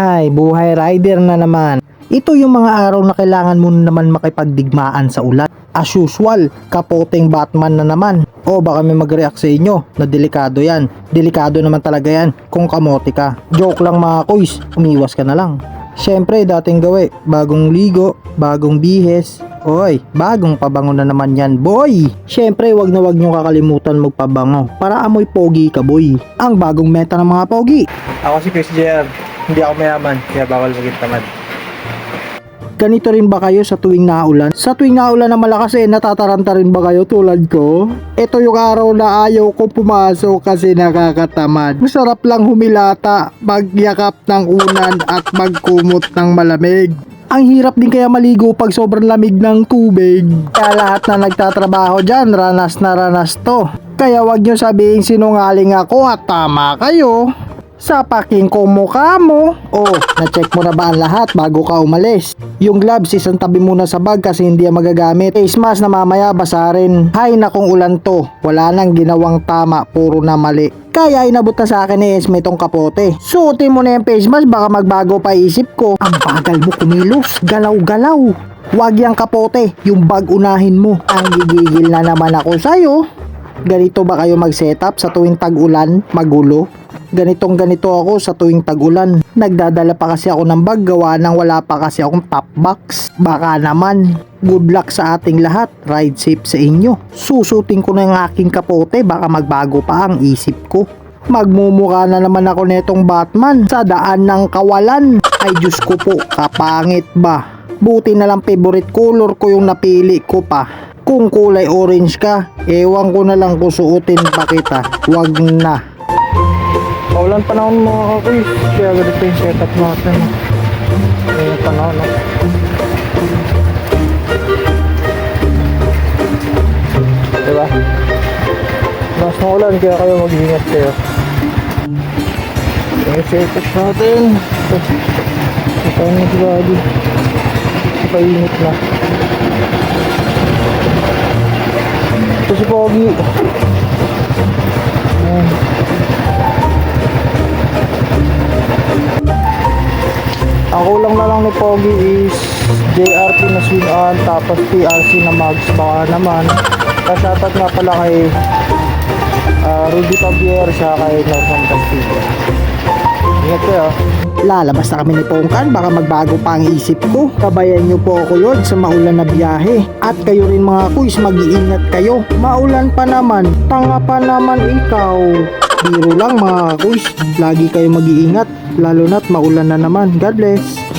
Hay, buhay rider na naman. Ito yung mga araw na kailangan mo na naman makipagdigmaan sa ulan. As usual, kapoteng Batman na naman. O baka may mag-react sa inyo na delikado yan. Delikado naman talaga yan kung kamote ka. Joke lang mga kuys, umiwas ka na lang. Siyempre, dating gawi, bagong ligo, bagong bihes. Oy, bagong pabango na naman yan, boy! Siyempre, wag na wag nyo kakalimutan magpabango para amoy pogi ka, boy. Ang bagong meta ng mga pogi. Ako si Chris JR. Hindi ako mayaman, kaya bawal maging tamad. Ganito rin ba kayo sa tuwing naulan? Sa tuwing naulan na malakas eh, natataranta rin ba kayo tulad ko? Ito yung araw na ayaw ko pumasok kasi nakakatamad. Masarap lang humilata, magyakap ng unan at magkumot ng malamig. Ang hirap din kaya maligo pag sobrang lamig ng tubig. Kaya lahat na nagtatrabaho dyan, ranas na ranas to. Kaya wag nyo sabihin sinungaling ako at tama kayo. Sa paking ko mukha mo. Oh, na-check mo na ba ang lahat bago ka umalis? Yung gloves, isang tabi muna sa bag kasi hindi yan magagamit. Face mask na mamaya basa rin. Hay nakong ulan to. Wala nang ginawang tama, puro na mali. Kaya inabot na sa akin ni Esme tong kapote. Suotin mo na yung face mask, baka magbago pa isip ko. Ang bagal mo kumilos, galaw-galaw. Wag yung kapote, yung bag unahin mo. Ang gigigil na naman ako sa'yo. Ganito ba kayo mag-setup sa tuwing tag-ulan, magulo? Ganitong ganito ako sa tuwing tag-ulan. Nagdadala pa kasi ako ng bag gawa nang wala pa kasi akong top box. Baka naman. Good luck sa ating lahat. Ride safe sa inyo. Susutin ko na yung aking kapote baka magbago pa ang isip ko. Magmumukha na naman ako netong Batman sa daan ng kawalan. Ay Diyos ko po, kapangit ba? Buti na lang favorite color ko yung napili ko pa. Kung kulay orange ka, ewan ko na lang kung suotin pa kita. Wag na. Maulan panahon mga kakuy, kaya ganito yung setup natin. Yung panahon? Diba? Mas maulan, kaya kayo mag-ingat kayo. Yung setup natin. Ito yung nagbago. Ipainit na. Ito si Pogi. Ayan. Ang kulang na lang ni Pogi is JRP na swing on tapos PRC na mags baka naman. Kasapat nga pala kay ah, Rudy Pabier siya kay Norman Castillo. Ingat kayo. Lalabas na kami ni Pongkan, baka magbago pa ang isip ko. Kabayan niyo po ako yun sa maulan na biyahe. At kayo rin mga kuys, mag-iingat kayo. Maulan pa naman, tanga pa naman ikaw. Biro lang mga kuys, lagi kayo mag-iingat. Lalo na't maulan na naman. God bless.